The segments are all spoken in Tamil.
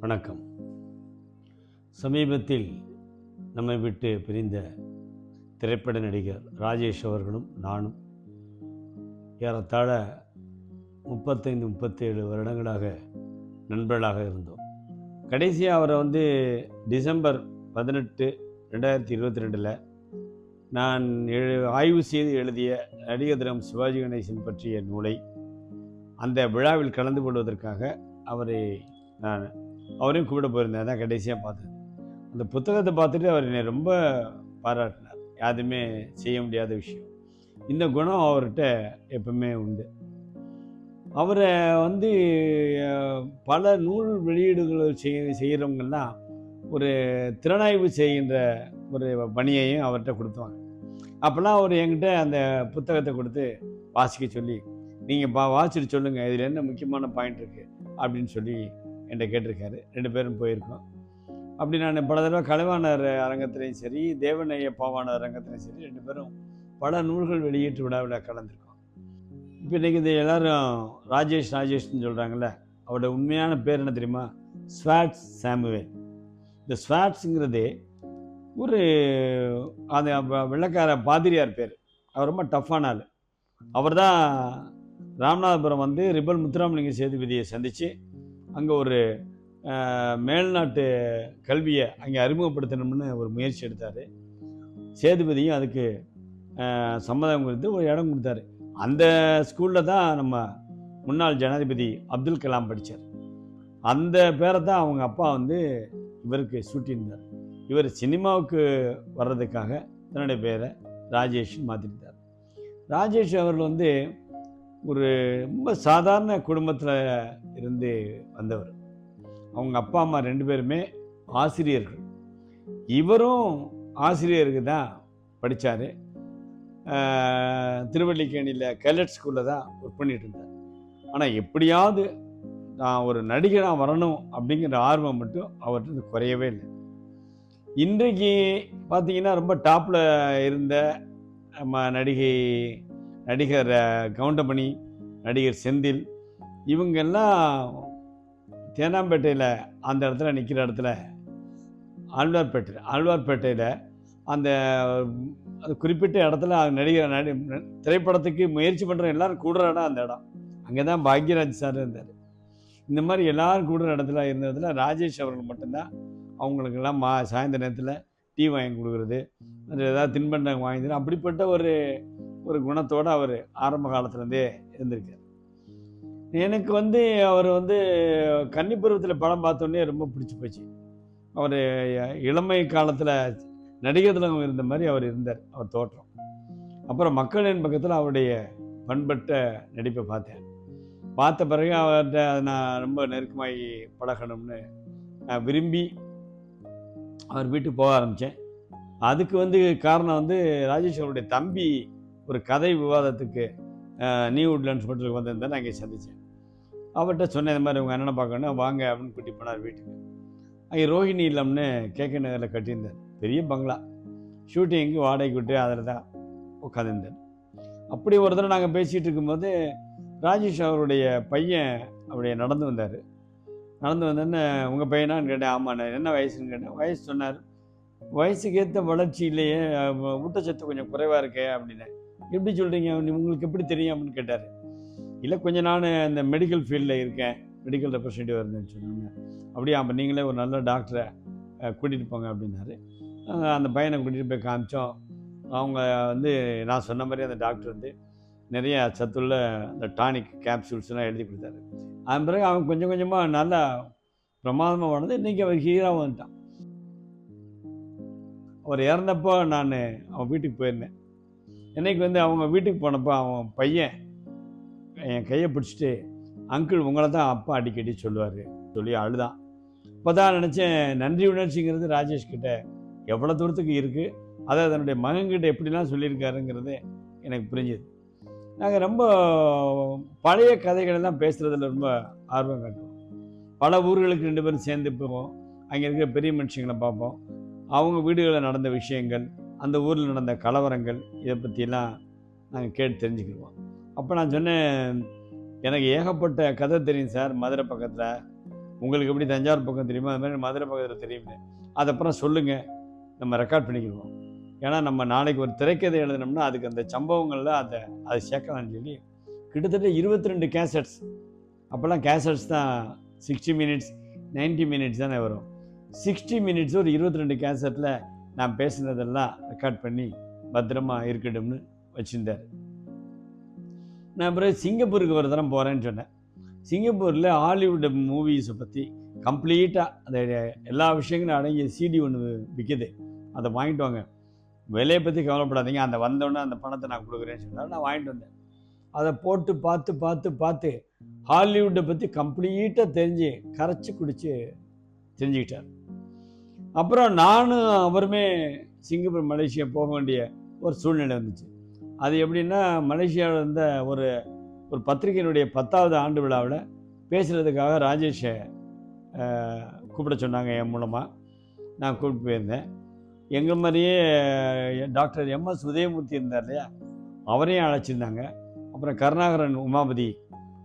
வணக்கம். சமீபத்தில் நம்மை விட்டு பிரிந்த திரைப்பட நடிகர் ராஜேஷ் அவர்களும் நானும் ஏறத்தாழ முப்பத்தைந்து முப்பத்தேழு வருடங்களாக நண்பர்களாக இருந்தோம். கடைசியாக அவரை வந்து டிசம்பர் பதினெட்டு ரெண்டாயிரத்தி இருபத்தி ரெண்டில் நான் எழு ஆய்வு செய்து எழுதிய நடிகர் தினம் சிவாஜி கணேசன் பற்றிய நூலை அந்த விழாவில் கலந்து கொள்வதற்காக அவரை நான் அவரையும் கூப்பிட போயிருந்தேன். தான் கடைசியாக பார்த்தது அந்த புத்தகத்தை பார்த்துட்டு அவர் என்னை ரொம்ப பாராட்டினார். யாருமே செய்ய முடியாத விஷயம். இந்த குணம் அவர்கிட்ட எப்பவுமே உண்டு. அவரை வந்து பல நூல் வெளியீடுகள் செய்ய செய்கிறவங்கெல்லாம் ஒரு திறனாய்வு செய்கின்ற ஒரு பணியையும் அவர்கிட்ட கொடுத்தாங்க அப்போல்லாம் அவர் என்கிட்ட அந்த புத்தகத்தை கொடுத்து வாசிக்க சொல்லி நீங்கள் பா வாசிட்டு சொல்லுங்கள் இதில் என்ன முக்கியமான பாயிண்ட் இருக்குது அப்படின்னு சொல்லி என்கிட்ட கேட்டிருக்காரு. ரெண்டு பேரும் போயிருக்கோம். அப்படி நான் பல தடவை கலைவாணர் அரங்கத்துலேயும் சரி தேவநேய பாவாணர் அரங்கத்துலேயும் சரி ரெண்டு பேரும் பல நூல்கள் வெளியீட்டு விழாவில் கலந்துருக்கோம். இப்போ இன்றைக்கி இந்த எல்லோரும் ராஜேஷ் ராஜேஷ்னு சொல்கிறாங்கல்ல அவரோட உண்மையான பேர் என்ன தெரியுமா? ஸ்வாட்ஸ் சாமுவேல். இந்த ஸ்வாட்ஸுங்கிறது ஒரு அந்த வெள்ளக்கார பாதிரியார் பேர். அவர் ரொம்ப டஃப்பான ஆள். அவர் தான் ராமநாதபுரம் வந்து ரிபல் முத்துராமலிங்க சேதுபதியை சந்தித்து அங்கே ஒரு மேல்நாட்டு கல்வியை அங்கே அறிமுகப்படுத்தணும்னு ஒரு முயற்சி எடுத்தார். சேதுபதியும் அதுக்கு சம்மதம் கொடுத்து ஒரு இடம் கொடுத்தாரு. அந்த ஸ்கூலில் தான் நம்ம முன்னாள் ஜனாதிபதி அப்துல் கலாம் படித்தார் அந்த பேரை தான் அவங்க அப்பா வந்து இவருக்கு சூட்டியிருந்தார். இவர் சினிமாவுக்கு வர்றதுக்காக தன்னுடைய பேரை ராஜேஷ் மாற்றிருந்தார் ராஜேஷ் அவர்கள் வந்து ஒரு ரொம்ப சாதாரண குடும்பத்தில் இருந்து வந்தவர். அவங்க அப்பா அம்மா ரெண்டு பேருமே ஆசிரியர்கள். இவரும் ஆசிரியருக்கு தான் படித்தார் திருவல்லிக்கேணியில் கேலட் ஸ்கூலில் தான் ஒர்க் பண்ணிகிட்டு இருந்தார். ஆனால் எப்படியாவது நான் ஒரு நடிகராக வரணும் அப்படிங்கிற ஆர்வம் மட்டும் அவர்கிட்ட குறையவே இல்லை. இன்றைக்கு பார்த்தீங்கன்னா ரொம்ப டாப்பில் இருந்த நம்ம நடிகை நடிகர் கவுண்டமணி நடிகர் செந்தில் இவங்கெல்லாம் தேனாம்பேட்டையில் அந்த இடத்துல நிற்கிற இடத்துல ஆழ்வார்பேட்டை ஆழ்வார்பேட்டையில் அந்த அது குறிப்பிட்ட இடத்துல நடிகர் நடி திரைப்படத்துக்கு முயற்சி பண்ணுற எல்லாரும் கூடுற இடம் அந்த இடம். அங்கே தான் பாக்யராஜ் சார் இருந்தார். இந்த மாதிரி எல்லோரும் கூடுற இடத்துல இருந்த இடத்துல ராஜேஷ் அவர்கள் மட்டும்தான் அவங்களுக்கெல்லாம் மா சாயந்தர நேரத்தில் டீ வாங்கி கொடுக்குறது அந்த ஏதாவது தின்பண்டம் வாங்கி தரது அப்படிப்பட்ட ஒரு ஒரு குணத்தோடு அவர் ஆரம்ப காலத்துலேருந்தே இருந்திருக்கார். எனக்கு வந்து அவர் வந்து கன்னிப்பருவத்தில் படம் பார்த்தோன்னே ரொம்ப பிடிச்சி போச்சு. அவர் இளமை காலத்தில் நடிகர் இருந்த மாதிரி அவர் இருந்தார் அவர் தோற்றம். அப்புறம் மக்களின் பக்கத்தில் அவருடைய பண்பட்ட நடிப்பை பார்த்தேன். பார்த்த பிறகு அவர்கிட்ட நான் ரொம்ப நெருக்கமாகி பழகணும்னு நான் விரும்பி அவர் வீட்டுக்கு போக ஆரம்பித்தேன் அதுக்கு வந்து காரணம் வந்து ராஜேஷ் தம்பி ஒரு கதை விவாதத்துக்கு நியூ உட்லண்ட்ஸ் ஹோட்டலுக்கு வந்திருந்தேன் நான் இங்கே சந்தித்தேன் அவர்கிட்ட சொன்னேன் இந்த மாதிரி உங்கள் அண்ணனை பார்க்கணும் வாங்க அப்படின்னு கூட்டி போனார் வீட்டுக்கு. அங்கே ரோஹிணி இல்லம்னு கேக்க நகரில் கட்டியிருந்தேன் பெரிய பங்களா. ஷூட்டிங்க்கு வாடகைக்கு விட்டு அதில் தான் உட்காந்துருந்தேன் அப்படி ஒரு தடவை நாங்கள் பேசிகிட்டு இருக்கும்போது ராஜேஷ் அவருடைய பையன் அப்படியே நடந்து வந்தார். நடந்து வந்தோடனே உங்கள் பையனான்னு கேட்டேன் ஆமாண்ணே என்ன வயசுன்னு கேட்டேன். வயசு சொன்னார். வயசுக்கேற்ற வளர்ச்சி இல்லையே ஊட்டச்சத்து கொஞ்சம் குறைவாக இருக்கே அப்படின்னு எப்படி சொல்கிறீங்க உங்களுக்கு எப்படி தெரியும் அப்படின்னு கேட்டார். இல்லை கொஞ்சம் நான் இந்த மெடிக்கல் ஃபீல்டில் இருக்கேன். மெடிக்கல் ரெப்ரசன்டேட்டிவ் இருந்தேன்னு சொன்னாங்க. அப்படியே அப்போ நீங்களே ஒரு நல்ல டாக்டரை கூட்டிகிட்டு போங்க அப்படின்னாரு. அந்த பையனை கூட்டிகிட்டு போய் காமிச்சோம். அவங்க வந்து நான் சொன்ன மாதிரி அந்த டாக்டர் வந்து நிறைய சத்துள்ள அந்த டானிக் கேப்சூல்ஸ்லாம் எழுதி கொடுத்தாரு. அதன் பிறகு அவன் கொஞ்சம் கொஞ்சமாக நல்லா பிரமாதமாக வளர்ந்து இன்றைக்கி அவர் ஹீரோவாக வந்துட்டான். அவர் இறந்தப்போ நான் அவன் வீட்டுக்கு போயிருந்தேன். இன்றைக்கி வந்து அவங்க வீட்டுக்கு போனப்போ அவன் பையன் என் கையை பிடிச்சிட்டு அங்கிள் உங்களை தான் அப்பா அடிக்கடி சொல்லுவார். சொல்லி அழுதான். இப்போ தான் நினச்சேன் நன்றி உணர்ச்சிங்கிறது ராஜேஷ் கிட்ட எவ்வளோ தூரத்துக்கு இருக்குது அதை தன்னுடைய மகன்கிட்ட எப்படிலாம் சொல்லியிருக்காருங்கிறது எனக்கு புரிஞ்சுது. நாங்கள் ரொம்ப பழைய கதைகளெல்லாம் பேசுகிறதுல ரொம்ப ஆர்வம் காட்டுவோம். பல ஊர்களுக்கு ரெண்டு பேரும் சேர்ந்து போவோம். அங்கே இருக்கிற பெரிய மனுஷங்களை பார்ப்போம். அவங்க வீடுகளில் நடந்த விஷயங்கள் அந்த ஊரில் நடந்த கலவரங்கள் இதை பற்றியெல்லாம் நாங்கள் கேட்டு தெரிஞ்சுக்கிடுவோம். அப்போ நான் சொன்னேன் எனக்கு ஏகப்பட்ட கதை தெரியும் சார் மதுரை பக்கத்தில். உங்களுக்கு எப்படி தஞ்சாவூர் பக்கம் தெரியுமா அது மாதிரி மதுரை பக்கத்தில் தெரியுமே அதப்புறம் அப்புறம் சொல்லுங்கள் நம்ம ரெக்கார்ட் பண்ணிக்கிடுவோம். ஏன்னா நம்ம நாளைக்கு ஒரு திரைக்கதை எழுதினோம்னா அதுக்கு அந்த சம்பவங்களில் அதை அதை சேர்க்கலாம்னு சொல்லி கிட்டத்தட்ட இருபத்தி ரெண்டு கேசட்ஸ் அப்போல்லாம் கேசட்ஸ் தான் சிக்ஸ்டி மினிட்ஸ் 90 மினிட்ஸ் தானே வரும். சிக்ஸ்டி மினிட்ஸ் ஒரு இருபத்தி ரெண்டு கேசட்டில் நான் பேசுனதெல்லாம் ரெக்கார்ட் பண்ணி பத்திரமா இருக்கட்டும்னு வச்சுருந்தார். நான் பிறகு சிங்கப்பூருக்கு ஒரு தரம் போகிறேன்னு சொன்னேன். சிங்கப்பூரில் ஹாலிவுட் மூவிஸை பற்றி கம்ப்ளீட்டாக அந்த எல்லா விஷயங்களும் அடங்கிய சிடி ஒன்று விற்கிது அதை வாங்கிட்டு வாங்க. விலையை பற்றி கவலைப்படாதீங்க. அந்த வந்தோடனே அந்த பணத்தை நான் கொடுக்குறேன்னு சொன்னால் நான் வாங்கிட்டு வந்தேன். அதை போட்டு பார்த்து பார்த்து பார்த்து ஹாலிவுட்டை பற்றி கம்ப்ளீட்டாக தெரிஞ்சு கரைச்சி குடித்து தெரிஞ்சுக்கிட்டார். அப்புறம் நானும் அவருமே சிங்கப்பூர் மலேசியா போக வேண்டிய ஒரு சூழ்நிலை வந்துச்சு. அது எப்படின்னா மலேசியாவில் இருந்த ஒரு ஒரு பத்திரிகையினுடைய பத்தாவது ஆண்டு விழாவில் பேசுகிறதுக்காக ராஜேஷை கூப்பிட சொன்னாங்க என் மூலமாக நான் கூப்பிட்டு போயிருந்தேன். எங்கள் மாதிரியே டாக்டர் எம்எஸ் உதயமூர்த்தி இருந்தார் இல்லையா? அவரையும் அழைச்சிருந்தாங்க. அப்புறம் கருணாகரன் உமாபதி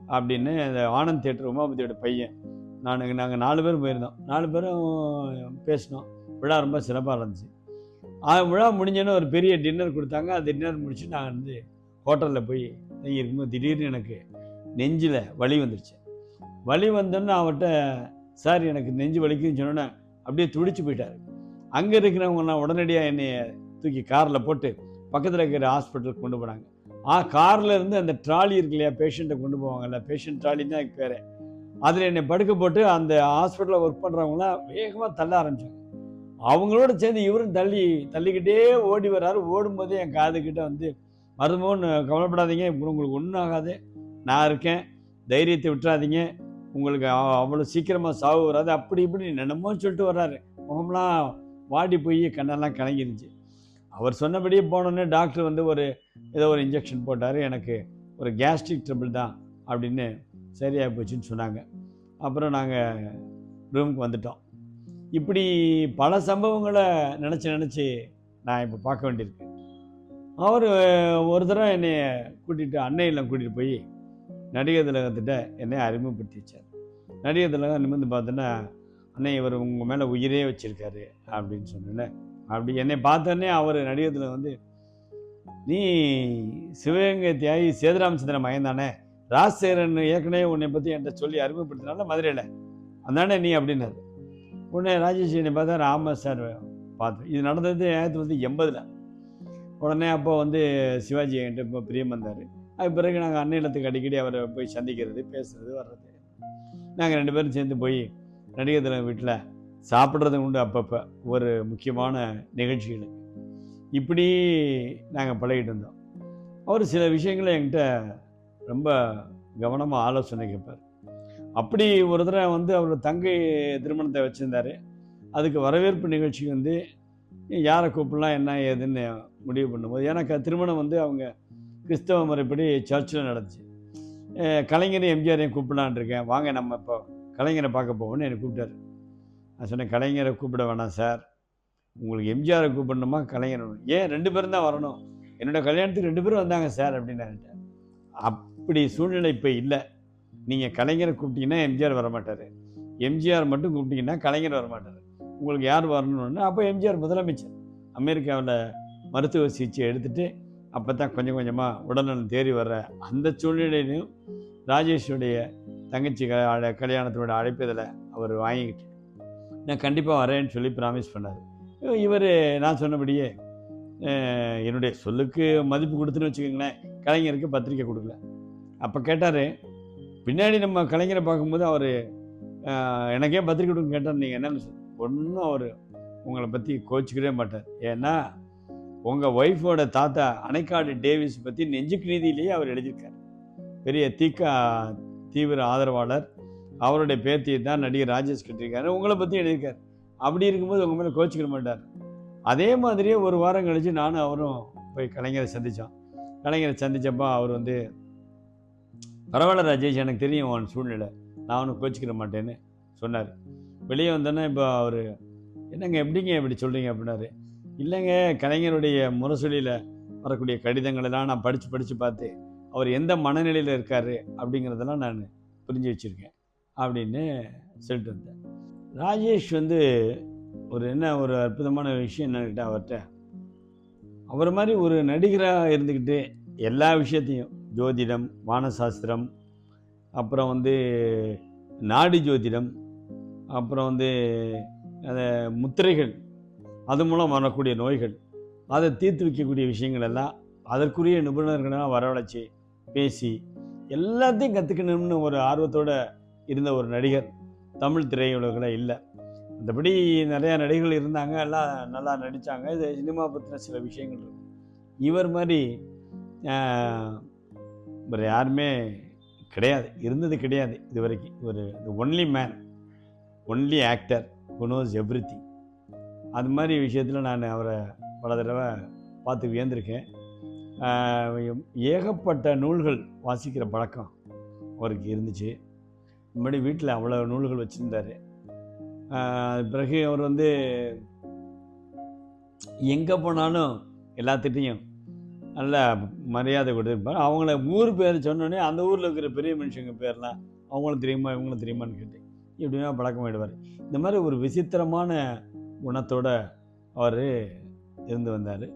அப்படின்னு அந்த ஆனந்த் தேட்டர் உமாபதியோட பையன் நான் நாங்கள் நாலு பேரும் போயிருந்தோம். நாலு பேரும் பேசினோம். விழா ரொம்ப சிறப்பாக இருந்துச்சு. விழா முடிஞ்சோன்னு ஒரு பெரிய டின்னர் கொடுத்தாங்க. அந்த டின்னர் முடிச்சு நான் வந்து ஹோட்டலில் போய் தங்கி இருக்கும்போது திடீர்னு எனக்கு நெஞ்சில் வலி வந்துருச்சு. வலி வந்தோன்னு அவர்கிட்ட சார் எனக்கு நெஞ்சு வலிக்குன்னு சொன்னோன்னே அப்படியே துடிச்சு போயிட்டார். அங்கே இருக்கிறவங்க நான் உடனடியாக என்னை தூக்கி காரில் போட்டு பக்கத்தில் இருக்கிற ஹாஸ்பிட்டலுக்கு கொண்டு போனாங்க. ஆ காரில் இருந்து அந்த ட்ராலி இருக்கு இல்லையா பேஷண்ட்டை கொண்டு போவாங்கல்ல பேஷண்ட் ட்ராலி தான் எனக்கு பேர் அதில் என்னை படுக்க போட்டு அந்த ஹாஸ்பிட்டலில் ஒர்க் பண்ணுறவங்களாம் வேகமாக தள்ள ஆரம்பிச்சாங்க. அவங்களோட சேர்ந்து இவரும் தள்ளி தள்ளிக்கிட்டே ஓடி வர்றாரு. ஓடும்போதே என் காதுகிட்ட வந்து மருமகன் கவலைப்படாதீங்க. இப்போ உங்களுக்கு ஒன்றும் ஆகாது. நான் இருக்கேன். தைரியத்தை விட்டுறாதீங்க. உங்களுக்கு அவ- அவ்வளோ சீக்கிரமாக சாவு வராது. அப்படி இப்படி என்னமோ சொல்லிட்டு வர்றாரு. முகம்லாம் வாடி போய் கண்ணெல்லாம் கலங்கிருந்துச்சு அவர் சொன்னபடியே போனோன்னே டாக்டர் வந்து ஒரு ஏதோ ஒரு இன்ஜெக்ஷன் போட்டார். எனக்கு ஒரு கேஸ்ட்ரிக் ட்ரபிள் தான். அப்படின்னு சரியாக போச்சுன்னு சொன்னாங்க. அப்புறம் நாங்கள் ரூமுக்கு வந்துட்டோம். இப்படி பல சம்பவங்களை நினச்சி நினச்சி நான் இப்போ பார்க்க வேண்டியிருக்கு. அவர் ஒரு தடவை என்னை கூட்டிகிட்டு அன்னையில் கூட்டிகிட்டு போய் நடிகர் திலகத்திட்ட என்னை அறிமுகப்படுத்தி வச்சார். நடிகர் திலகம் நிமிர்ந்து பார்த்தோன்னா அண்ணே இவர் உங்கள் மேலே உயிரே வச்சுருக்காரு அப்படின்னு சொன்னேன். அப்படி என்னை பார்த்தோன்னே அவர் நடிகத்தில் வந்து நீ சிவகங்கை தியாகி சேதுராமச்சந்திர மகன் தானே ராஜசேகரன் ஏற்கனவே உன்னை பற்றி என்கிட்ட சொல்லி அறிமுகப்படுத்தினால மதுரையில். அந்தானே நீ அப்படின்னாரு. உடனே ராஜேஷ் என்னை பார்த்தா ராம சார் பார்த்தேன் இது நடந்தது ஆயிரத்தி தொள்ளாயிரத்தி எண்பதில். உடனே அப்போ வந்து சிவாஜி என்கிட்ட இப்போ பிரியம் வந்தார். அது பிறகு நாங்கள் அன்னையிலத்துக்கு அடிக்கடி அவரை போய் சந்திக்கிறது பேசுறது வர்றது. நாங்கள் ரெண்டு பேரும் சேர்ந்து போய் நடிகர் வீட்டில் சாப்பிட்றது உண்டு அப்பப்போ ஒரு முக்கியமான நிகழ்ச்சிகளுக்கு. இப்படி நாங்கள் பழகிட்டு இருந்தோம். அவர் சில விஷயங்களை என்கிட்ட ரொம்ப கவனமாக ஆலோசனை கேட்பார் அப்படி ஒரு தடவை வந்து அவர் தங்கை திருமணத்தை வச்சுருந்தாரு. அதுக்கு வரவேற்பு நிகழ்ச்சி வந்து யாரை கூப்பிடலாம் என்ன ஏதுன்னு முடிவு பண்ணும்போது ஏன்னா திருமணம் வந்து அவங்க கிறிஸ்தவ முறைப்படி சர்ச்சில் நடந்துச்சு. கலைஞரையும் எம்ஜிஆரையும் கூப்பிடலான் இருக்கேன். வாங்க நம்ம இப்போ கலைஞரை பார்க்க போவோம்னு என்னை கூப்பிட்டாரு. நான் சொன்னேன் கலைஞரை கூப்பிட வேணாம் சார். உங்களுக்கு எம்ஜிஆரை கூப்பிடணுமா கலைஞர்? ஏன் ரெண்டு பேரும் தான் வரணும். என்னோடய கல்யாணத்துக்கு ரெண்டு பேரும் வந்தாங்க சார் அப்படின்னு இப்படி சூழ்நிலை இப்போ இல்லை. நீங்கள் கலைஞரை கூப்பிட்டீங்கன்னா எம்ஜிஆர் வரமாட்டார். எம்ஜிஆர் மட்டும் கூப்பிட்டீங்கன்னா கலைஞர் வரமாட்டார். உங்களுக்கு யார் வரணும்னு அப்போ எம்ஜிஆர் முதலமைச்சர். அமெரிக்காவில் மருத்துவ சிகிச்சை எடுத்துகிட்டு அப்போ தான் கொஞ்சம் கொஞ்சமாக உடல்நலம் தேறி வர்ற அந்த சூழ்நிலையிலையும் ராஜேஷுடைய தங்கச்சி க அழ- கல்யாணத்தோட அழைப்பதில் அவர் வாங்கிக்கிட்டு நான் கண்டிப்பாக வரேன்னு சொல்லி ப்ராமிஸ் பண்ணார். இவர் நான் சொன்னபடியே என்னுடைய சொல்லுக்கு மதிப்பு கொடுத்துன்னு வச்சுக்கோங்களேன் கலைஞருக்கு பத்திரிக்கை கொடுக்கல. அப்போ கேட்டார் பின்னாடி நம்ம கலைஞரை பார்க்கும்போது அவர் எனக்கே பத்திரிக்கை கொடுங்க கேட்டார். நீங்கள் என்னென்னு சொல் ஒன்றும் அவர் உங்களை பற்றி கோச்சிக்கவே மாட்டார். ஏன்னா உங்கள் ஒய்ஃபோட தாத்தா அணைக்காடு டேவிஸ் பற்றி நெஞ்சுக்கு நீதியிலேயே அவர் எழுதியிருக்கார். பெரிய தீக்கா தீவிர ஆதரவாளர். அவருடைய பேத்தியை தான் நடிகர் ராஜேஷ் கட்டியிருக்காரு உங்களை பற்றி எழுதியிருக்கார். அப்படி இருக்கும்போது உங்கள் மேலே கோச்சிக்க மாட்டார். அதே மாதிரியே ஒரு வாரம் கழித்து நானும் அவரும் போய் கலைஞரை சந்தித்தோம் கலைஞரை சந்தித்தப்போ அவர் வந்து பரவாயில்ல ராஜேஷ் எனக்கு தெரியும் உன் சூழ்நிலை. நான் ஒன்றும் கோச்சிக்கிற மாட்டேன்னு சொன்னார். வெளியே வந்தோன்னே இப்போ அவர் என்னங்க எப்படிங்க இப்படி சொல்கிறீங்க அப்படின்னாரு. இல்லைங்க கலைஞருடைய முரசொலியில் வரக்கூடிய கடிதங்களெல்லாம் நான் படித்து படித்து பார்த்து அவர் எந்த மனநிலையில் இருக்கார்? அப்படிங்கிறதெல்லாம் நான் புரிஞ்சு வச்சுருக்கேன் அப்படின்னு சொல்லிட்டு வந்தேன். ராஜேஷ் வந்து ஒரு என்ன ஒரு அற்புதமான விஷயம் என்னக்கிட்ட அவர்கிட்ட அவர் மாதிரி ஒரு நடிகராக இருந்துக்கிட்டு எல்லா விஷயத்தையும் ஜோதிடம் வானசாஸ்திரம் அப்புறம் வந்து நாடி ஜோதிடம் அப்புறம் வந்து அந்த முத்திரைகள் அது மூலம் வரக்கூடிய நோய்கள் அதை தீர்த்து வைக்கக்கூடிய விஷயங்கள் எல்லாம் அதற்குரிய நிபுணர்களெல்லாம் வரவழைச்சி பேசி எல்லாத்தையும் கற்றுக்கணும்னு ஒரு ஆர்வத்தோட இருந்த ஒரு நடிகர் தமிழ் திரையுலகில் இல்லை. மற்றபடி நிறையா நடிகர்கள் இருந்தாங்க எல்லாம் நல்லா நடித்தாங்க இது சினிமா பற்றின சில விஷயங்கள் இருக்கும் இவர் மாதிரி வேறு யாருமே கிடையாது. இருந்தது கிடையாது இது வரைக்கும் ஒரு ஒன்லி மேன் ஒன்லி ஆக்டர் குனோஸ் knows எவ்ரி திங் அது மாதிரி விஷயத்தில் நான் அவரை பல தடவை பார்த்து வியந்திருக்கேன். ஏகப்பட்ட நூல்கள் வாசிக்கிற பழக்கம் அவருக்கு இருந்துச்சு. முன்னாடி வீட்டில் அவ்வளோ நூல்கள் வச்சுருந்தார். பிறகு அவர் வந்து எங்கே போனாலும் எல்லாத்திட்டையும் நல்ல மரியாதை கொடுத்துருப்பார். அவங்கள ஊர் பேர் சொன்னோடனே அந்த ஊரில் இருக்கிற பெரிய மனுஷங்க பேர்லாம் அவங்களும் தெரியுமா இவங்களும் தெரியுமான்னு கேட்டு இப்படின்னா பழக்கமாயிடுவார். இந்த மாதிரி ஒரு விசித்திரமான குணத்தோட அவர் இருந்து வந்தார்.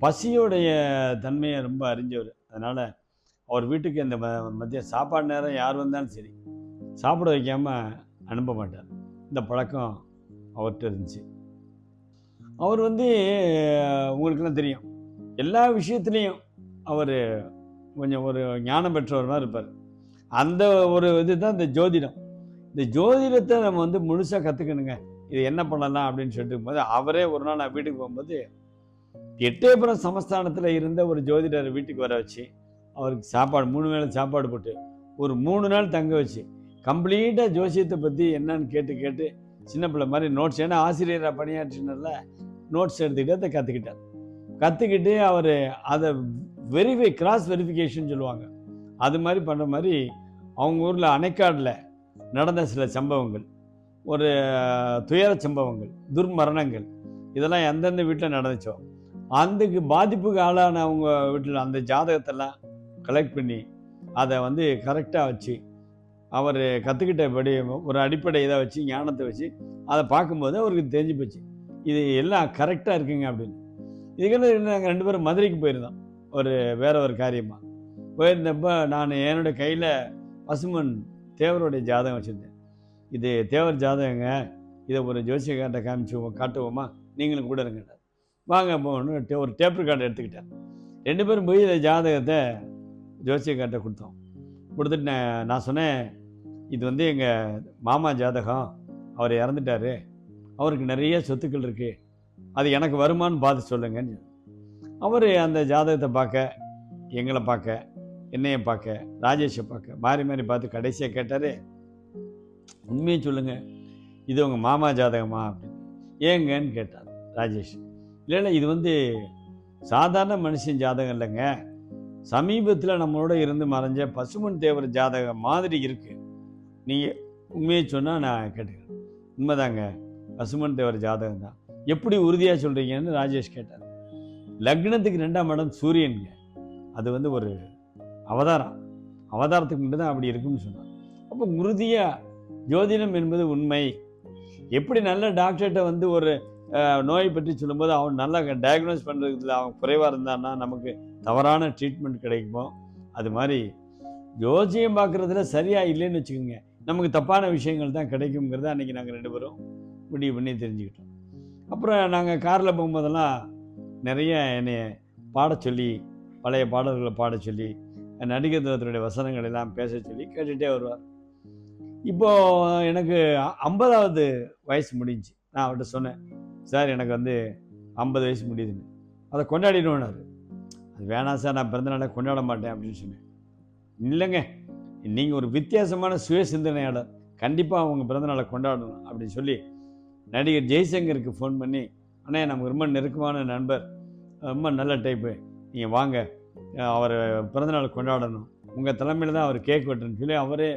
பசியோடைய தன்மையை ரொம்ப அறிஞ்சவர். அதனால் அவர் வீட்டுக்கு இந்த ம சாப்பாடு நேரம் யார் வந்தாலும் சரி சாப்பிட வைக்காமல் அனுப்ப மாட்டார். இந்த பழக்கம் அவர்கிட்ட இருந்துச்சு. அவர் வந்து உங்களுக்கெல்லாம் தெரியும். எல்லா விஷயத்துலேயும் அவர் கொஞ்சம் ஒரு ஞானம் பெற்றவர் மாதிரி இருப்பார். அந்த ஒரு இது தான் இந்த ஜோதிடம். இந்த ஜோதிடத்தை நம்ம வந்து முழுசாக கற்றுக்கணுங்க இது என்ன பண்ணலாம் அப்படின்னு சொல்லிட்டு போது அவரே ஒரு நாள் நான் வீட்டுக்கு போகும்போது எட்டயபுரம் சமஸ்தானத்தில் இருந்த ஒரு ஜோதிடர் வீட்டுக்கு வர வச்சு அவருக்கு சாப்பாடு மூணு வேளை சாப்பாடு போட்டு ஒரு மூணு நாள் தங்க வச்சு கம்ப்ளீட்டாக ஜோசியத்தை பற்றி என்னன்னு கேட்டு கேட்டு சின்ன பிள்ளை மாதிரி நோட்ஸ் ஏன்னா ஆசிரியராக பணியாற்றினரில் நோட்ஸ் எடுத்துக்கிட்டு அதை கற்றுக்கிட்டார் கற்றுக்கிட்டு அவர் அதை வெரிஃபை கிராஸ் வெரிஃபிகேஷன் சொல்லுவாங்க. அது மாதிரி பண்ணுற மாதிரி அவங்க ஊரில் அணைக்காடில் நடந்த சில சம்பவங்கள். ஒரு துயர சம்பவங்கள் துர்மரணங்கள். இதெல்லாம் எந்தெந்த வீட்டில் நடந்துச்சோ அதுக்கு பாதிப்புக்கு ஆளான அவங்க வீட்டில் அந்த ஜாதகத்தெல்லாம் கலெக்ட் பண்ணி அதை வந்து கரெக்டாக வச்சு அவர் கற்றுக்கிட்டபடி ஒரு அடிப்படை இதை வச்சு ஞானத்தை வச்சு அதை பார்க்கும்போது அவருக்கு தெரிஞ்சு போச்சு. இது எல்லாம் கரெக்டாக இருக்குங்க அப்படின்னு. இதுக்கு நாங்கள் ரெண்டு பேரும் மதுரைக்கு போயிருந்தோம். ஒரு வேற ஒரு காரியமாக போயிருந்தப்போ நான் என்னுடைய கையில் பசுமன் தேவருடைய ஜாதகம் வச்சுருந்தேன். இது தேவர் ஜாதகங்க இதை ஒரு ஜோசியக்கார்ட்ட காமிச்சு காட்டுவோமா? நீங்களும் கூட இருங்க. வாங்க போகணும் ஒரு டேப் ரெக்கார்டு எடுத்துக்கிட்டேன். ரெண்டு பேரும் போய் இந்த ஜாதகத்தை ஜோசியக்கார்ட்ட கொடுத்தோம். கொடுத்துட்டு நான் நான் சொன்னேன் இது வந்து எங்கள் மாமா ஜாதகம் அவர் இறந்துட்டாரு. அவருக்கு நிறைய சொத்துக்கள் இருக்குது அது எனக்கு வருமானு பார்த்து சொல்லுங்கன்னு அவர் அந்த ஜாதகத்தை பார்க்க எங்களை பார்க்க என்னையை பார்க்க ராஜேஷை பார்க்க மாறி மாறி பார்த்து கடைசியாக கேட்டார் உண்மையை சொல்லுங்கள் இது உங்கள் மாமா ஜாதகமா அப்படின்னு. ஏங்கன்னு கேட்டார் ராஜேஷ். இல்லை இல்லை இது வந்து சாதாரண மனுஷன் ஜாதகம் இல்லைங்க. சமீபத்தில் நம்மளோட இருந்து மறைஞ்ச பசுமன் தேவர் ஜாதகம் மாதிரி இருக்குது நீங்கள் உண்மையை சொன்னால் நான் கேட்டுக்கிறேன். உண்மைதாங்க பசுமன் தேவர் ஜாதகம் தான் எப்படி உறுதியாக சொல்கிறீங்கன்னு ராஜேஷ் கேட்டார். லக்னத்துக்கு ரெண்டாம் இடம் சூரியனுங்க. அது வந்து ஒரு அவதாரம். அவதாரத்துக்கு மட்டும் தான் அப்படி இருக்குன்னு சொன்னார். அப்போ உறுதியாக ஜோதிடம் என்பது உண்மை. எப்படி நல்ல டாக்டர்கிட்ட வந்து ஒரு நோயை பற்றி சொல்லும்போது அவன் நல்லா டயக்னோஸ் பண்ணுறதுல அவன் குறைவாக இருந்தான்னா நமக்கு தவறான ட்ரீட்மெண்ட் கிடைக்குமோ? அது மாதிரி ஜோசியம் பார்க்குறதுல சரியாக இல்லைன்னு வச்சுக்கோங்க. நமக்கு தப்பான விஷயங்கள் தான் கிடைக்குங்கிறத அன்றைக்கி நாங்கள் ரெண்டு பேரும் முடிவு பண்ணி தெரிஞ்சுக்கிட்டோம். அப்புறம் நாங்கள் காரில் போகும்போதெல்லாம் நிறைய என்னை பாட சொல்லி பழைய பாடல்களை பாடச் சொல்லி நடிகர் வசனங்கள் எல்லாம் பேச சொல்லி கேட்டுகிட்டே வருவார். இப்போது எனக்கு ஐம்பதாவது வயசு முடிஞ்சு நான் அவர்கிட்ட சொன்னேன் சார் எனக்கு வந்து ஐம்பது வயசு முடியுதுன்னு. அதை கொண்டாடிடுவேனாரு அது வேணாம் சார் நான் பிறந்தநாளை கொண்டாட மாட்டேன் அப்படின்னு சொன்னேன். இல்லைங்க நீங்கள் ஒரு வித்தியாசமான சுய சிந்தனையாளர் கண்டிப்பாக அவங்க பிறந்தநாளை கொண்டாடணும் அப்படின்னு சொல்லி நடிகர் ஜெய்சங்கருக்கு ஃபோன் பண்ணி அண்ணே நமக்கு ரொம்ப நெருக்கமான நண்பர். ரொம்ப நல்ல டைப்பு நீங்கள் வாங்க. அவர் பிறந்தநாள் கொண்டாடணும். உங்கள் தலைமையில் தான் அவர் கேக் வெட்டுன்னு சொல்லி அவரே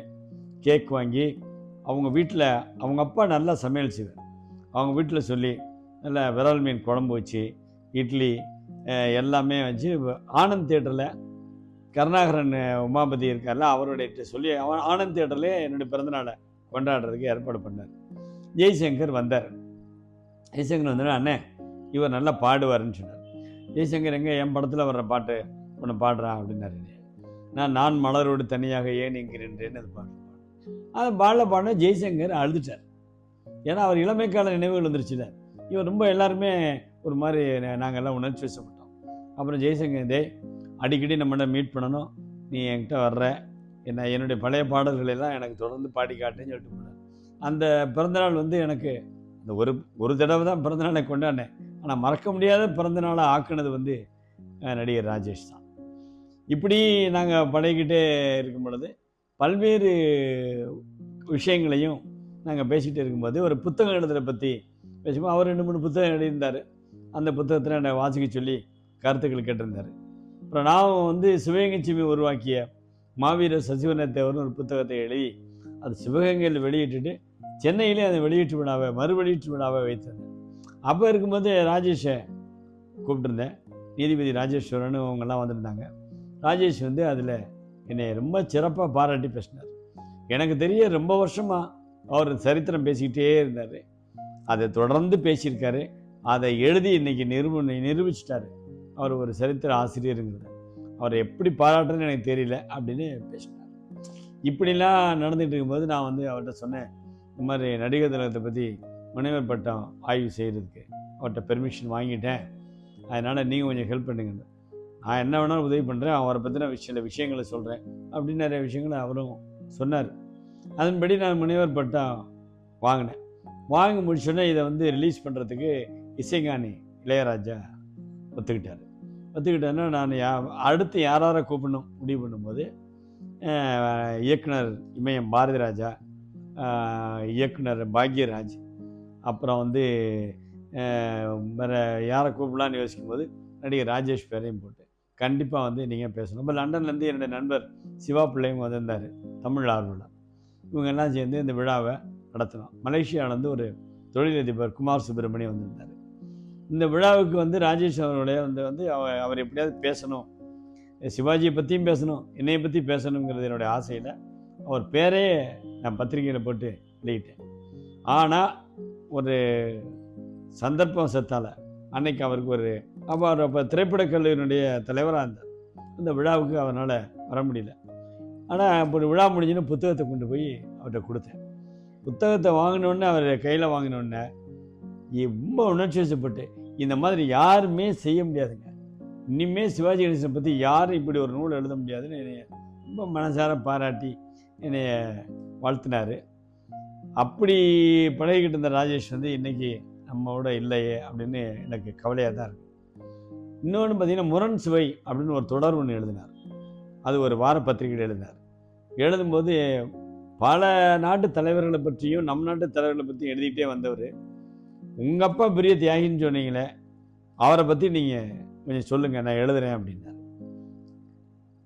கேக் வாங்கி அவங்க வீட்டில் அவங்க அப்பா நல்லா சமையல் செய்வார். அவங்க வீட்டில் சொல்லி நல்லா விரல் மீன் குழம்பு வச்சு இட்லி எல்லாமே வச்சு ஆனந்த் தேட்டரில் கருணாகரன் உமாபதி இருக்கார்ல அவருடைய சொல்லி அவன் ஆனந்த் தேட்டர்லேயே என்னுடைய பிறந்தநாளை கொண்டாடுறதுக்கு ஏற்பாடு பண்ணார். ஜெய்சங்கர் வந்தார். ஜெய்சங்கர் வந்தார் அண்ணே இவர் நல்லா பாடுவாருன்னு சொன்னார். ஜெய்சங்கர் எங்கே என் படத்தில் வர்ற பாட்டு உன்னை பாடுறான் அப்படின்னாரு. நான் நான் மலரோடு தனியாக ஏன் இங்கிறேன்றேன்னு அது பாட்டு அதை பாடல பாடின ஜெய்சங்கர் அழுதுட்டார். ஏன்னா அவர் இளமைக்கால நினைவுகள் வந்துருச்சுல. இவர் ரொம்ப எல்லாருமே ஒரு மாதிரி நாங்கள் எல்லாம் உணர்ச்சி வசப்பட்டோம். அப்புறம் ஜெய்சங்கர் இதே அடிக்கடி நம்மகிட்ட மீட் பண்ணணும். நீ என்கிட்ட வர்ற. என்ன என்னுடைய பழைய பாடல்கள் எல்லாம் எனக்கு தொடர்ந்து பாடி காட்டுன்னு சொல்லிட்டு போனார். அந்த பிறந்தநாள் வந்து எனக்கு அந்த ஒரு ஒரு தடவை தான் பிறந்தநாளை கொண்டாடினேன். ஆனால் மறக்க முடியாத பிறந்தநாளை ஆக்குனது வந்து நடிகர் ராஜேஷ் தான். இப்படி நாங்கள் பழகிக்கிட்டே இருக்கும் பொழுது பல்வேறு விஷயங்களையும் நாங்கள் பேசிகிட்டு இருக்கும்போது ஒரு புத்தகம் எழுதுறதை பற்றி பேசும்போது அவர் ரெண்டு மூணு புத்தகம் எழுதியிருந்தார். அந்த புத்தகத்தில் என்னை வாசிக்க சொல்லி கருத்துக்கள் கேட்டிருந்தார். அப்புறம் நான் வந்து சிவகங்கை உருவாக்கிய மாவீரர் சசிவன தேவர்னு ஒரு புத்தகத்தை எழுதி அது சிவகங்கையில் வெளியிட்டுட்டு சென்னையிலே அதை வெளியீட்டு விழாவை மறு வெளியீட்டு விழாவை வைத்தேன் அப்போ இருக்கும்போது ராஜேஷை கூப்பிட்டுருந்தேன். நீதிபதி ராஜேஸ்வரன் அவங்கெல்லாம் வந்திருந்தாங்க. ராஜேஷ் வந்து அதில் என்னை ரொம்ப சிறப்பாக பாராட்டி பேசினார். எனக்கு தெரிய ரொம்ப வருஷமாக அவர் சரித்திரம் பேசிக்கிட்டே இருந்தார். அதை தொடர்ந்து பேசியிருக்காரு. அதை எழுதி இன்னைக்கு நிரூப நிரூபிச்சிட்டாரு. அவர் ஒரு சரித்திர ஆசிரியருங்கிறத. அவரை எப்படி பாராட்டுறதுன்னு எனக்கு தெரியல அப்படின்னு பேசினார். இப்படிலாம் நடந்துகிட்டு இருக்கும்போது நான் வந்து அவர்கிட்ட சொன்னேன் இந்த மாதிரி நடிகர் திலகத்தை பற்றி முனைவர் பட்டம் ஆய்வு செய்கிறதுக்கு அவர்கிட்ட பெர்மிஷன் வாங்கிட்டேன். அதனால் நீங்கள் கொஞ்சம் ஹெல்ப் பண்ணுங்க. நான் என்ன வேணாலும் உதவி பண்ணுறேன் அவரை பற்றின விஷயம் சில விஷயங்களை சொல்கிறேன் அப்படின்னு நிறைய விஷயங்களை அவரும் சொன்னார். அதன்படி நான் முனைவர் பட்டம் வாங்கினேன். வாங்கி முடிச்சோடனே இதை வந்து ரிலீஸ் பண்ணுறதுக்கு இசைஞானி இளையராஜா ஒத்துக்கிட்டார். ஒத்துக்கிட்டாருன்னா நான் யா அடுத்து யார் யாரை கூப்பிடணும் முடிவு பண்ணும்போது இயக்குனர் இமயம் பாரதிராஜா இயக்குனர் பாக்யராஜ். அப்புறம் வந்து வேறு யாரை கூப்பிடலான்னு யோசிக்கும்போது நடிகர் ராஜேஷ் பேரையும் போட்டு கண்டிப்பாக வந்து நீங்கள் பேசணும். இப்போ லண்டன்லேருந்து என்னுடைய நண்பர் சிவா பிள்ளையும் வந்திருந்தார் தமிழ் ஆர்வலர். இவங்க எல்லாம் சேர்ந்து இந்த விழாவை நடத்தினோம் மலேசியாவிலேருந்து ஒரு தொழிலதிபர் குமார் சுப்பிரமணியம் வந்திருந்தார். இந்த விழாவுக்கு வந்து ராஜேஷ் அவருடைய வந்து வந்து அவர் எப்படியாவது பேசணும். சிவாஜியை பற்றியும் பேசணும் என்னையை பற்றி பேசணுங்கிறது என்னுடைய ஆசையில். அவர் பேரே நான் பத்திரிகையில் போட்டு வெளியிட்டேன் ஆனால் ஒரு சந்தர்ப்பம் செத்தால அன்னைக்கு அவருக்கு ஒரு அவர் அப்போ திரைப்படக் கல்லூரியினுடைய தலைவராக இருந்தார். அந்த விழாவுக்கு அவரால் வர முடியல. ஆனால் இப்போ விழா முடிஞ்சுன்னு புத்தகத்தை கொண்டு போய் அவர்கிட்ட கொடுத்தேன். புத்தகத்தை வாங்கினோடனே அவர் கையில் வாங்கினோடனே ரொம்ப உணர்ச்சி வசப்பட்டு இந்த மாதிரி யாருமே செய்ய முடியாதுங்க. இனிமேல் சிவாஜி கணேசனை பற்றி யாரும் இப்படி ஒரு நூல் எழுத முடியாதுன்னு ரொம்ப மனசார பாராட்டி என்னைய வாழ்த்தினார். அப்படி பழகிக்கிட்டு இருந்த ராஜேஷ் வந்து இன்றைக்கி நம்மோட இல்லையே அப்படின்னு எனக்கு கவலையாக தான் இருக்கு. இன்னொன்று பார்த்தீங்கன்னா முரண் சுவை அப்படின்னு ஒரு தொடர் ஒன்று எழுதினார். அது ஒரு வார பத்திரிகையில் எழுதினார். எழுதும்போது பல நாட்டு தலைவர்களை பற்றியும் நம் நாட்டு தலைவர்களை பற்றியும் எழுதிக்கிட்டே வந்தவர். உங்கள் அப்பா பெரிய தியாகின்னு சொன்னீங்களே அவரை பற்றி நீங்கள் கொஞ்சம் சொல்லுங்கள் நான் எழுதுகிறேன் அப்படின்னார்.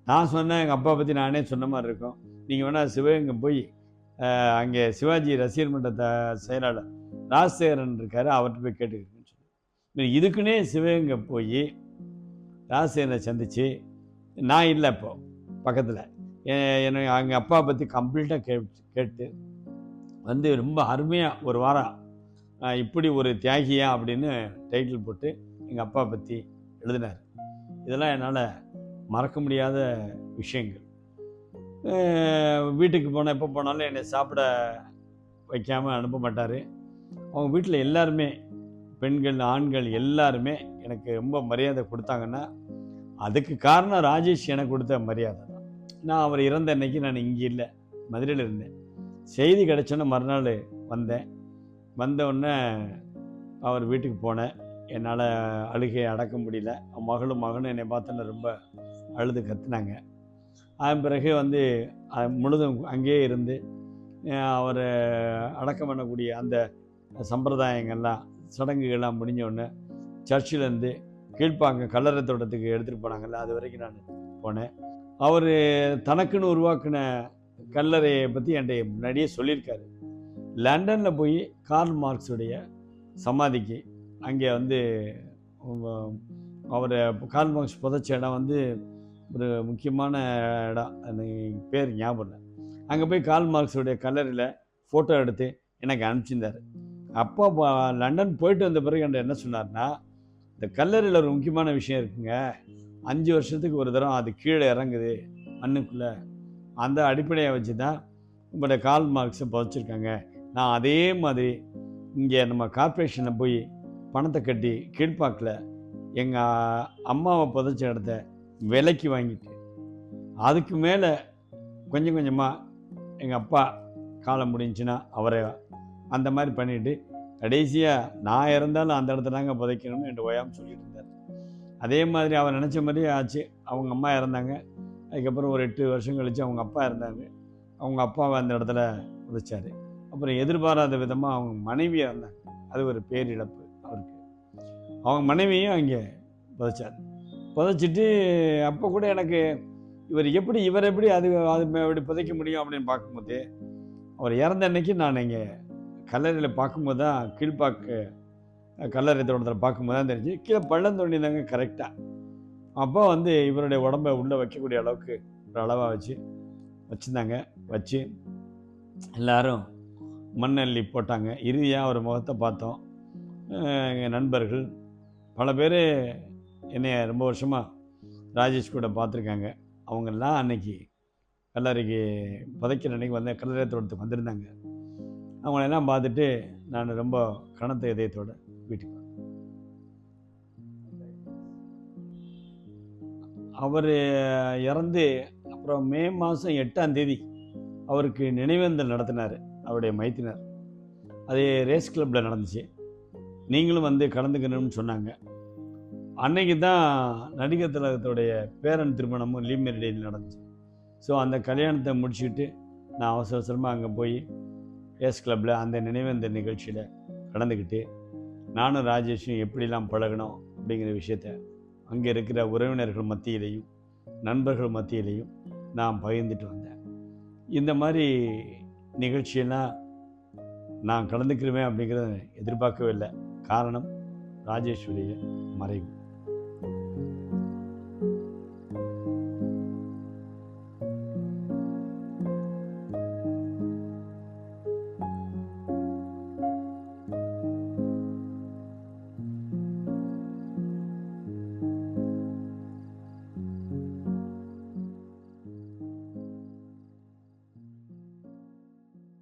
நான் சொன்னேன் எங்கள் அப்பா பற்றி நானே சொன்ன மாதிரி இருக்கும். நீங்கள் வேணால் சிவகங்கை போய் அங்கே சிவாஜி ரசிகர் மன்ற த செயலாளர் ராஜசேகரன் இருக்கார் அவர்கிட்ட போய் கேட்டுக்கிறேன்னு சொல்லி இதுக்குன்னே சிவகங்கை போய் ராஜசேகரனை சந்தித்து நான் இல்லை இப்போ பக்கத்தில். என்னை எங்கள் அப்பா பற்றி கம்ப்ளீட்டாக கே கேட்டு வந்து ரொம்ப அருமையாக ஒரு வாரம் இப்படி ஒரு தியாகியா அப்படின்னு டைட்டில் போட்டு எங்கள் அப்பா பற்றி எழுதினார். இதெல்லாம் என்னால் மறக்க முடியாத விஷயங்கள். வீட்டுக்கு போனால் எப்போ போனாலும் என்னை சாப்பிட வைக்காமல் அனுப்ப மாட்டார். அவங்க வீட்டில் எல்லாருமே பெண்கள் ஆண்கள் எல்லாருமே எனக்கு ரொம்ப மரியாதை கொடுத்தாங்கன்னா அதுக்கு காரணம் ராஜேஷ் எனக்கு கொடுத்த மரியாதை தான். நான் அவர் இறந்த அன்னைக்கு நான் இங்கே இல்லை மதுரையில் இருந்தேன். செய்தி கிடச்சோன்னே மறுநாள் வந்தேன். வந்தவுடனே அவர் வீட்டுக்கு போனேன். என்னால் அழுகையை அடக்க முடியல. அவன் மகளும் மகனும் என்னை பார்த்தோன்னே ரொம்ப அழுது கத்துனாங்க. அதன் பிறகு வந்து முழுதும் அங்கேயே இருந்து அவர் அவரை அடக்கம் பண்ணக்கூடிய அந்த சம்பிரதாயங்கள்லாம் சடங்குகள்லாம் முடிஞ்சோடனே சர்ச்சிலேருந்து கீழ்ப்பாங்க கல்லறை தோட்டத்துக்கு எடுத்துகிட்டு போனாங்கல்ல அது வரைக்கும் நான் போனேன். அவர் தனக்குன்னு உருவாக்கின கல்லறையை பற்றி என்கிட்ட முன்னாடியே சொல்லியிருக்காரு. லண்டனில் போய் கார்ல் மார்க்ஸுடைய சமாதிக்கு அங்கே வந்து அவரை கார்ல் மார்க்ஸ் புதைச்ச இடம் வந்து ஒரு முக்கியமான இடம். அது பேர் ஞாபகம் இல்லை. அங்கே போய் கால் மார்க்ஸுடைய கல்லறையில் ஃபோட்டோ எடுத்து எனக்கு அனுப்பிச்சிருந்தார். அப்போ லண்டன் போயிட்டு வந்த பிறகு என்கிட்ட என்ன சொன்னார்னா இந்த கல்லறையில் ஒரு முக்கியமான விஷயம் இருக்குங்க. அஞ்சு வருஷத்துக்கு ஒரு தரம் அது கீழே இறங்குது மண்ணுக்குள்ளே. அந்த அடிப்படையை வச்சு தான் உங்களோட கால் மார்க்ஸை புதைச்சிருக்காங்க. நான் அதே மாதிரி இங்கே நம்ம கார்ப்பரேஷனில் போய் பணத்தை கட்டி கீழ்ப்பாக்கில் எங்கள் அம்மாவை புதைச்ச இடத்த விலைக்கு வாங்கிட்டு அதுக்கு மேலே கொஞ்சம் கொஞ்சமாக எங்கள் அப்பா காலம் முடிஞ்சுன்னா அவரை அந்த மாதிரி பண்ணிட்டு கடைசியாக நான் இறந்தாலும் அந்த இடத்துல தாங்க புதைக்கணும்னு என் ஓயாமல் சொல்லிட்டு இருந்தார். அதே மாதிரி அவர் நினச்ச மாதிரி ஆச்சு. அவங்க அம்மா இறந்தாங்க. அதுக்கப்புறம் ஒரு எட்டு வருஷம் கழித்து அவங்க அப்பா இருந்தாங்க அவங்க அப்பாவை அந்த இடத்துல புதைச்சாரு. அப்புறம் எதிர்பாராத விதமாக அவங்க மனைவி இறந்தாங்க அது ஒரு பேரிழப்பு அவருக்கு. அவங்க மனைவியும் அங்கே புதைச்சார். புதைச்சிட்டு அப்போ கூட எனக்கு இவர் எப்படி இவர் எப்படி அது அது எப்படி புதைக்க முடியும் அப்படின்னு பார்க்கும்போது அவர் இறந்த அன்னைக்கு நான் இங்கே கல்லறையில் பார்க்கும்போது தான் கீழ்ப்பாக்கு கல்லறை தோட்டத்தில் பார்க்கும்போது தான் தெரிஞ்சு கீழே பள்ளம் தோண்டினாங்க கரெக்டாக அப்போ வந்து இவருடைய உடம்பை உள்ளே வைக்கக்கூடிய அளவுக்கு ஒரு அளவாக வச்சு வச்சுருந்தாங்க. வச்சு எல்லாரும் மண்ணள்ளி போட்டாங்க. இறுதியாக ஒரு முகத்தை பார்த்தோம். எங்கள் நண்பர்கள் பல பேர் என்னைய ரொம்ப வருஷமாக ராஜேஷ் கூட பார்த்துருக்காங்க. அவங்கெல்லாம் அன்னைக்கு கல்லறைக்கு புதைக்கிற அன்னைக்கு வந்து கல்லறை தோட்டத்துக்கு வந்திருந்தாங்க. அவங்களெல்லாம் பார்த்துட்டு நான் ரொம்ப கனத்த இதயத்தோடு வீட்டுக்கு அவர் இறந்து அப்புறம் மே மாதம் எட்டாம் தேதி அவருக்கு நினைவேந்தல் நடத்தினார் அவருடைய மைத்தினர். அது ரேஸ் கிளப்பில் நடந்துச்சு. நீங்களும் வந்து கலந்துக்கணும்னு சொன்னாங்க. அன்னைக்கு தான் நடிகர் திலகத்துடைய பேரன் திருமணமும் லீவ் மெரிடையில் நடந்துச்சு. ஸோ அந்த கல்யாணத்தை முடிச்சுட்டு நான் அவசர அவசரமாக அங்கே போய் எஸ் கிளப்பில் அந்த நினைவேந்த நிகழ்ச்சியில் கலந்துக்கிட்டு நானும் ராஜேஷும் எப்படிலாம் பழகணும் அப்படிங்கிற விஷயத்த அங்கே இருக்கிற உறவினர்கள் மத்தியிலையும் நண்பர்கள் மத்தியிலையும் நான் பகிர்ந்துட்டு வந்தேன். இந்த மாதிரி நிகழ்ச்சியெல்லாம் நான் கலந்துக்கிறேன் அப்படிங்கிறத எதிர்பார்க்கவே இல்லை. காரணம் ராஜேஷுடைய மறைவு.